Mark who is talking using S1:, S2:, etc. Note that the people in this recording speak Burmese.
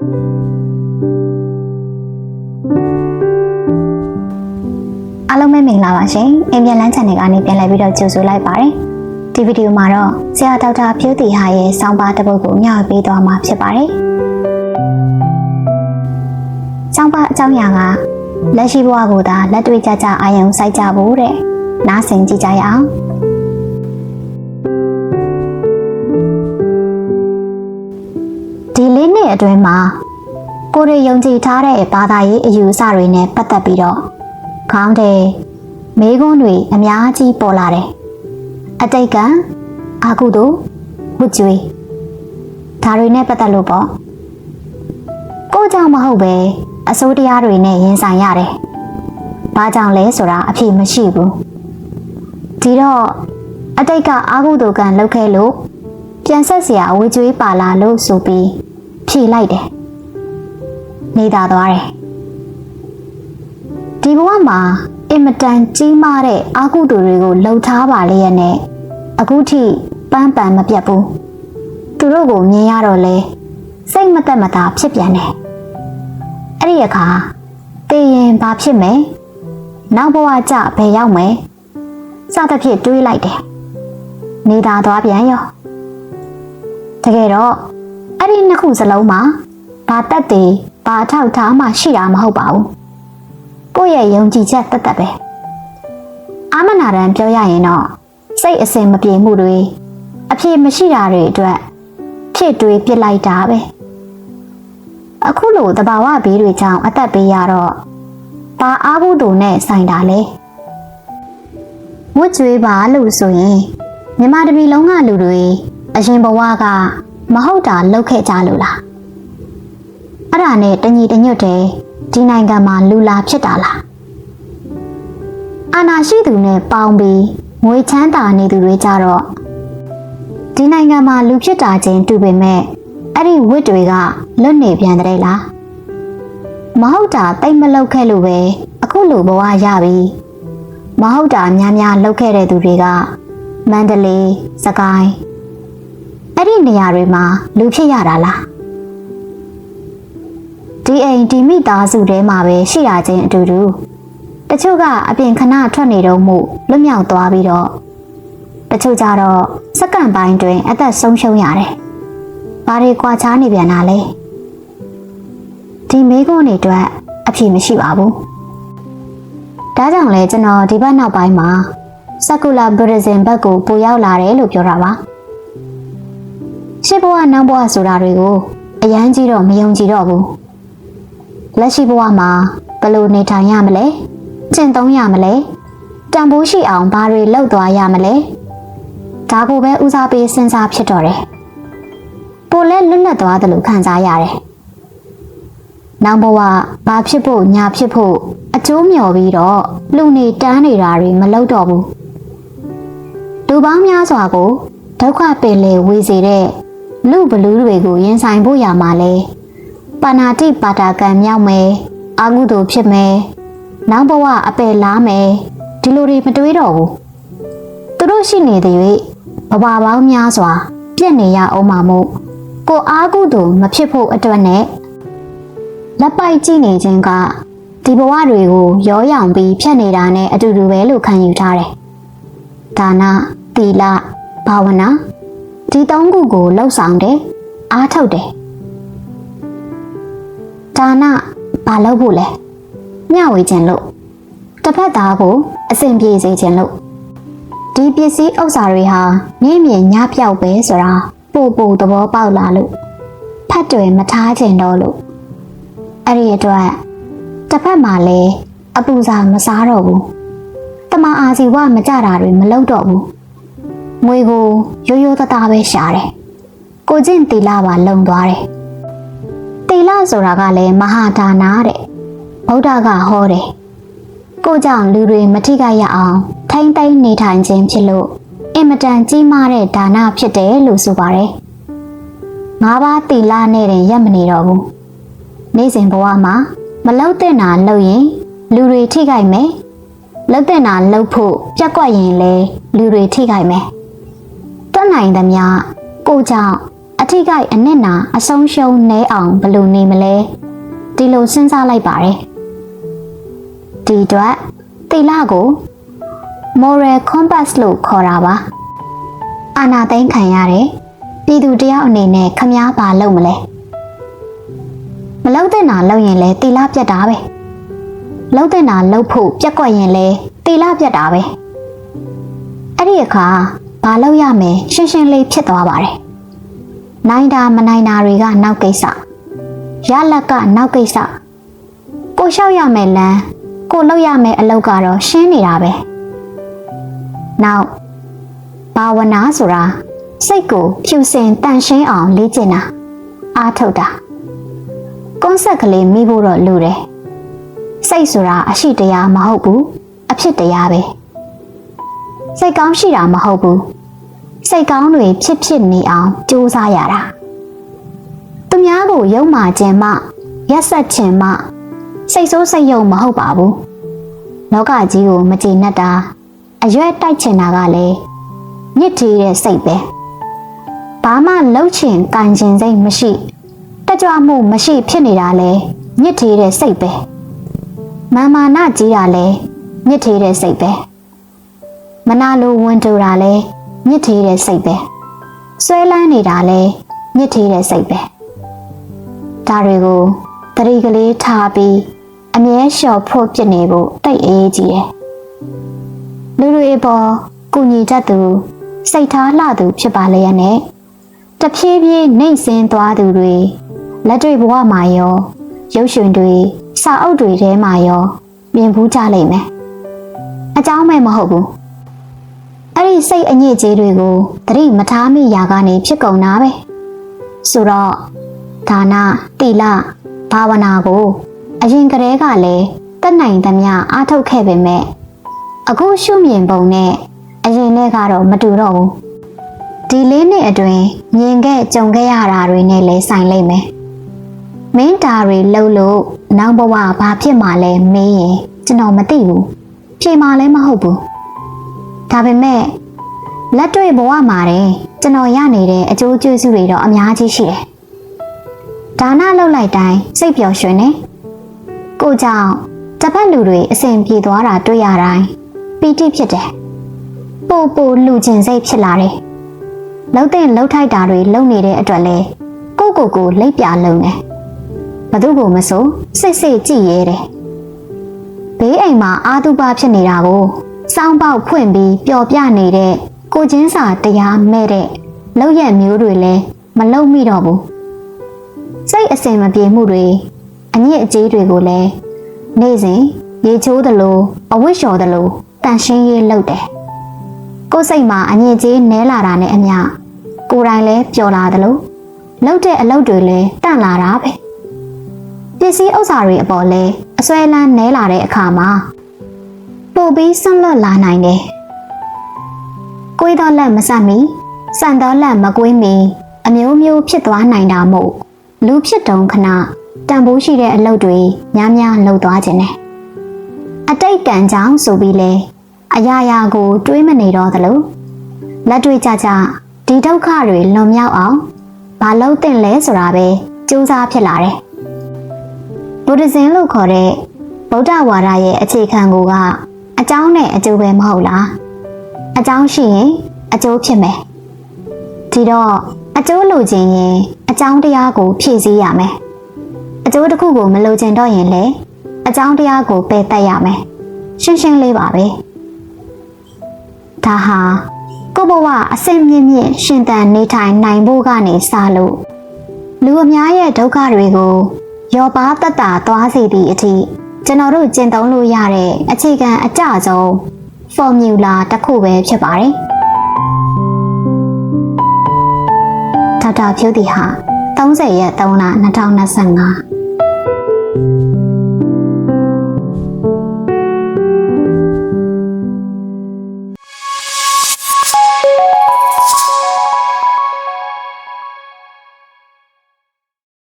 S1: အားလုံးပဲမင်္ဂလာပါရှင်။အိမ်ပြန်လန်းချန်နယ်ကနေပြန်လည်ပြီးတော့ကြိုဆိုလိုက်ပါတယ်။ဒီဗီဒီယိုမှာတော့ဆရာဒေါက်တာဖြိုးတီဟာရဲ့ဆောင်းပါးတစ်ပုဒ်ကိုမျှဝေပေးသွားမှာဖြစ်ပါတယ်။ဆောင်းပါးအကြောင်းအရာကလက်ရှိဘဝကိုသာလက်တွေ့ကြကြအာရုံစိုက်ကြဖို့တဲ့။နားဆင်ကြည့်ကြရအောင်။ နှစ်အတွင်းမှာကိုယ်တွေယုံကြည်ထားတဲ့ဘာသာရေးအယူအဆတွေနဲ့ပတ်သက်ပြီးတော့ခေါင်းတဲ့မိကွန်းတွေအများကြီးပေါ်လာတယ်။အတိတ်ကအာကုတို့ဝတ်ကြွေဒါတွေနဲ့ပတ်သက်လို့ပေါ့။ကိုကြောင့်မဟုတ်ပဲအစိုးတရားတွေနဲ့ရင်ဆိုင်ရတယ်။ဘာကြောင့်လဲဆိုတာအဖြေမရှိဘူး။ဒီတော့အတိတ်ကအာကုတို့ကံလောက်ခဲ့လို့ပြန်ဆက်စရာဝေကြွေးပါလာလို့ဆိုပြီး ဖြေလိုက်တယ်။နေသာသွားတယ်။ဒီဘဝမှာအင်မတန်ကြီးမားတဲ့အာကုသိုလ်တွေကိုလှုပ်ထားပါလေရဲ့နဲ့အခုထိပန်းပန်မပြတ်ဘူးသူတို့ကိုမြင်ရတော့လဲစိတ်မသက်မသာဖြစ်ပြန်တယ်အဲ့ဒီအခါတည်ရင်ဘာဖြစ်မယ်နောက်ဘဝကြဘယ်ရောက်မယ်စသဖြင့်တွေးလိုက်တယ်နေသာသွားပြန်ရောတကယ်တော့ အဲ့ဒီနှစ်ခုစလုံးမှာဘာတက်တည်ဘာအထောက်ထားမှရှိတာမဟုတ်ပါဘူးကိုယ့်ရဲ့ယုံကြည်ချက်တသက်ပဲအာမနာရန်ပြောရရင်တော့စိတ်အစဉ်မပြေမှုတွေအပြေမရှိတာတွေအတွက်ဖြစ်တွေးပြစ်လိုက်တာပဲအခုလိုတဘာဝဘေးတွေကြောင့်အသက်ပေးရတော့ဘာအားဘူးတုံနဲ့ဆိုင်တာလဲဝတ်ကြွေးပါလို့ဆိုရင်မြမတပီလုံးကလူတွေအရင်ဘဝက မဟုတ်တာလောက်ခဲ့ကြလို့လားအဲ့ဒါနဲ့တညီတညွတ်တယ်ဒီနိုင်ငံမှာလူလာဖြစ်တာလားအာနာရှိသူနဲ့ပေါင်းပြီးငွေချမ်းသာနေသူတွေကြတော့ဒီနိုင်ငံမှာလူဖြစ်တာချင်းတူပေမဲ့အဲ့ဒီဝစ်တွေကလွတ်နေပြန်တဲ့လားမဟုတ်တာတိတ်မလောက်ခဲ့လို့ပဲအခုလိုဘဝရပြီမဟုတ်တာများများလောက်ခဲ့တဲ့သူတွေကမန္တလေးစကိုင်း အဲ့ဒီနေရာတွေမှာလူဖြစ်ရတာလားဒီအိမ်ဒီမိသားစုထဲမှာပဲရှိရခြင်းအတူတူတချို့ကအပြင်ခဏထွက်နေတော့မှုလွတ်မြောက်သွားပြီးတော့တချို့ကြတော့စက္ကန့်ပိုင်းတွင် အသက်ဆုံးရှုံးရတယ်။ဘာတွေကြွာချားနေပြန်တာလဲ။ဒီမိကုန်းတွေအတွက်အဖြေမရှိပါဘူး။ဒါကြောင့်လဲကျွန်တော်ဒီဘက်နောက်ပိုင်းမှာ secular buddhism ဘက်ကိုပိုရောက်လာတယ်လို့ပြောတာပါ။ ရှစ်ဘဝနောက်ဘဝဆိုတာတွေကိုအရန်ကြီးတော့မယုံကြည်တော့ဘူး။လက်ရှိဘဝမှာဘယ်လိုနေထိုင်ရမလဲကျင့်သုံးရမလဲတန်ဖိုးရှိအောင်ဘာတွေလုပ်သွားရမလဲဒါကိုပဲဦးစားပေးစဉ်းစားဖြစ်တော့တယ်ပိုလဲလွတ်လပ်သွားတယ်လို့ခံစားရတယ်နောက်ဘဝဘာဖြစ်ဖို့ညာဖြစ်ဖို့အကျိုးမျှော်ပြီးတော့လူနေတန်းနေတာတွေမလုပ်တော့ဘူးလူပေါင်းများစွာကိုဒုက္ခပင်လေဝေစေတဲ့ လူဘလူးတွေကိုရင်ဆိုင်ဖို့ရမှာလဲပါဏာတိပါတာကံမြောက်မယ်အာဟုတုဖြစ်မယ်နောက်ဘဝအပယ်လားမယ်ဒီလိုတွေမတွေးတော့ဘူးသူတို့ရှိနေတဲ့၍ဘဝပေါင်းများစွာ ပြည့်နေရအောင်မှာမို့ကိုအာဟုတုမဖြစ်ဖို့အတွက်နဲ့လက်ပိုက်ကြည့်နေခြင်းကဒီဘဝတွေကိုရောရောင်ပြီးဖြတ်နေတာနဲ့အတူတူပဲလို့ခံယူထားတယ်ဒါနသီလဘာဝနာ ဒီသုံးခုကိုလှုပ်ဆောင်တယ်အားထုတ်တယ်ဒါနဘာလုပ်ဖို့လဲမျှဝေခြင်းလို့တစ်ဖက်သားကိုအဆင်ပြေစေခြင်းလို့ဒီပစ္စည်းဥစ္စာတွေဟာမြင့်မြင့်ညပြောက်ပဲဆိုတာပို့ပို့သဘောပေါက်လာလို့ဖတ်တွေမထားခြင်းတော့လို့အဲ့ဒီအတွက်တစ်ဖက်မှာလည်းအပူစာမစားတော့ဘူးတမအာစီဝမကြတာတွေမလုပ်တော့ဘူး ငွေကိုရိုးရိုးသားသားပဲရှာတယ်ကိုကျင့်တီလာပါလုံသွားတယ်တေလဆိုတာကလည်းမဟာဒါနာတဲ့ဗုဒ္ဓကဟောတယ်ကိုကြောင့်လူတွေမထိခိုက်ရအောင်ထိမ့်သိမ့်နေထိုင်ခြင်းဖြစ်လို့အင်မတန်ကြီးမားတဲ့ဒါနဖြစ်တယ်လို့ဆိုပါတယ်ငါးပါးတီလနဲ့တင်ရက်မနေတော့ဘူးနေ့စဉ်ဘဝမှာမလောက်တဲ့နာလောက်ရင်လူတွေထိခိုက်မယ်လောက်တဲ့နာလောက်ဖို့ပြက်ကွက်ရင်လေလူတွေထိခိုက်မယ် တွက်နိုင်သမျှကိုကြောင့်အထိကိအနစ်နာအဆုံးရှုံးနဲအောင်ဘယ်လိုနေမလဲဒီလိုစဉ်းစားလိုက်ပါတယ်ဒီအတွက်တီလာကို moral compass လို့ခေါ်တာပါအာနာသိမ့်ခံရတယ်ပြည်သူတယောက်အနေနဲ့ခမားပါလုပ်မလဲမလုပ်တဲ့နာလုပ်ရင်လဲတီလာပြတ်တာပဲလုပ်တဲ့နာလုပ်ဖို့ပြက်ကွက်ရင်လဲတီလာပြတ်တာပဲအဲ့ဒီအခါ ဘာလုပ်ရမယ်ရှင်းရှင်းလေးဖြစ်သွားပါတယ်နိုင်တာမနိုင်တာတွေကနောက်ကိစ္စရလက်ကနောက်ကိစ္စကိုလျှောက်ရမယ်လမ်းကိုလုပ်ရမယ်အလုပ်ကတော့ရှင်းနေတာပဲနောက်ဘာဝနာဆိုတာစိတ်ကိုဖြူစင်တန့်ရှင်းအောင်လေ့ကျင့်တာအားထုတ်တာကွန်ဆက်ကလေးမိဖို့တော့လိုတယ်စိတ်ဆိုတာအရှိတရားမဟုတ်ဘူးအဖြစ်တရားပဲ စိတ်ကောင်းရှိတာမဟုတ်ဘူးစိတ်ကောင်းတွေဖြစ်ဖြစ်နေအောင်ကြိုးစားရတာသူများကိုယုံမှခြင်းမှရက်ဆက်ခြင်းမှစိတ်ဆိုးစိတ်ယုံမဟုတ်ပါဘူးလောကကြီးကိုမကျေနပ်တာအရွက်တိုက်ချင်တာကလည်းညစ်ထေးတဲ့စိတ်ပဲဘာမှလှုပ်ချင်ကန်ချင်စိတ်မရှိတက်ကြွမှုမရှိဖြစ်နေတာလဲညစ်ထေးတဲ့စိတ်ပဲမာမာနကြီးတာလဲညစ်ထေးတဲ့စိတ်ပဲ မနာလိုဝန်တူတာလဲညစ်ထေးတဲ့စိတ်ပဲဆွဲလန်းနေတာလဲညစ်ထေးတဲ့စိတ်ပဲဒါတွေကိုတတိကလေးထားပြီးအမြဲလျှော်ဖို့ဖြစ်နေဖို့တိတ်အေးကြီးတယ်လူတွေပေါ်ကုညီတတ်သူစိတ်ထားလှသူဖြစ်ပါလေရနဲ့တဖြည်းဖြည်းနှိမ့်စင်းသွားသူတွေလက်တွေ့ဘဝမှာရောရုပ်ရှင်တွေစာအုပ်တွေထဲမှာရောမြင်ဘူးကြလိမ့်မယ်အကြောင်းမဲ့မဟုတ်ဘူး အဲ့ဒီစိတ်အညစ်အကြေးတွေကိုသတိမထားမိရာကနေဖြစ်ကုန်တာပဲဆိုတော့ဒါနတိလဘာဝနာကို အရင်ကတည်းကလည်းတက်နိုင်သမျှအားထုတ်ခဲ့ပေမဲ့အခုရှုမြင်ပုံနဲ့အရင်နဲ့ကတော့မတူတော့ဘူးဒီလေးနှစ်အတွင်းမြင်ခဲ့ကြုံခဲ့ရတာတွေနဲ့လည်းဆိုင်လိမ့်မယ်မင်းတာတွေလှုပ်လို့နောက်ဘဝဘာဖြစ်မှလဲမင်းရင်ကျွန်တော်မသိဘူးဖြေမှလည်းမဟုတ်ဘူး ဒါပေမဲ့လက်တွေ့ဘဝမှာတယ်ကျွန်တော်ရနေတဲ့အကျိုးကျေးဇူးတွေတော့အများကြီးရှိတယ်ဒါနလှုပ်လိုက်တိုင်းစိတ်ပျော်ရွှင်နေကိုကြောင့်တစ်ဖက်လူတွေအစဉ်ပြေသွားတာတွေ့ရတိုင်းပီတိဖြစ်တယ်ပို့ပို့လူကျင်စိတ်ဖြစ်လာတယ်လှုပ်တဲ့လှုပ်ထိုက်တာတွေလုံနေတဲ့အတွက်လဲကိုကိုကိုလိပ်ပြလုံတယ်ဘသူကိုမဆိုစိတ်စိတ်ကြည့်ရဲတယ်ဘေးအိမ်မှာအာတုပဖြစ်နေတာကို စောင်းပေါက်ဖွင့်ပြီးပျော်ပြနေတဲ့ကိုချင်းစာတရားမဲ့တဲ့လောက်ရက်မျိုးတွေလဲမလုံမိတော့ဘူးစိတ်အစင်မပြေမှုတွေအညစ်အကြေးတွေကိုလည်းနေ့စဉ်ရေချိုးသလိုအဝတ်လျှော်သလိုတန်ရှင်းရေးလုပ်တယ်ကိုယ်စိတ်မှာအညစ်အကြေးနဲလာတာနဲ့အမျှကိုယ်တိုင်လည်းပျော်လာသလိုလှုပ်တဲ့အလုပ်တွေလည်းတန့်လာတာပဲပစ္စည်းဥစ္စာတွေအပေါ်လဲအစွဲလန်းနဲလာတဲ့အခါမှာ ပို့ပြီးဆွန့်လွတ်လာနိုင်တယ်ကိုယ်တော်လက်မဆက်မီစံတော်လက်မကွေးမီအမျိုးမျိုးဖြစ်သွားနိုင်တာမို့လူဖြစ်တုံခဏတန်ဖိုးရှိတဲ့အလုပ်တွေများများလုပ်သွားခြင်းနဲ့အတိတ်ကံကြောင့်ဆိုပြီးလဲအရာရာကို တွေးမနေတော့သလိုလက်တွေ့ကြကြဒီဒုက္ခတွေလွန်မြောက်အောင်မလုပ်သင့်လဲဆိုတာပဲစူးစမ်းဖြစ်လာတယ်ဗုဒ္ဓဇင်လို့ခေါ်တဲ့ဗုဒ္ဓဝါဒရဲ့အခြေခံကိုက အကြောင်းနဲ့အကျိုးပဲမဟုတ်လားအကြောင်းရှိရင်အကျိုးဖြစ်မယ်ဒီတော့အကျိုးလိုချင်ရင်အကြောင်းတရားကိုဖြည့်ဆည်းရမယ်အကျိုးတစ်ခုကိုမလိုချင်တော့ရင်လည်းအကြောင်းတရားကိုပယ်တတ်ရမယ်ရှင်းရှင်းလေးပါပဲဒါဟာကိုဘဝအစင်မြင့်မြင့်ရှင်သန်နေထိုင်နိုင်ဖို့ကနေစလို့လူအများရဲ့ဒုက္ခတွေကိုရောပါတတ်တာသွားစေသည့်အထိ ကျွန်တော်တို့ကျင့်သုံးလို့ရတဲ့အခြေခံအကျဆုံး formula တစ်ခုပဲဖြစ်ပါတယ်ဒေါက်တာဖြိုးတီဟာ30ရက်3လ2025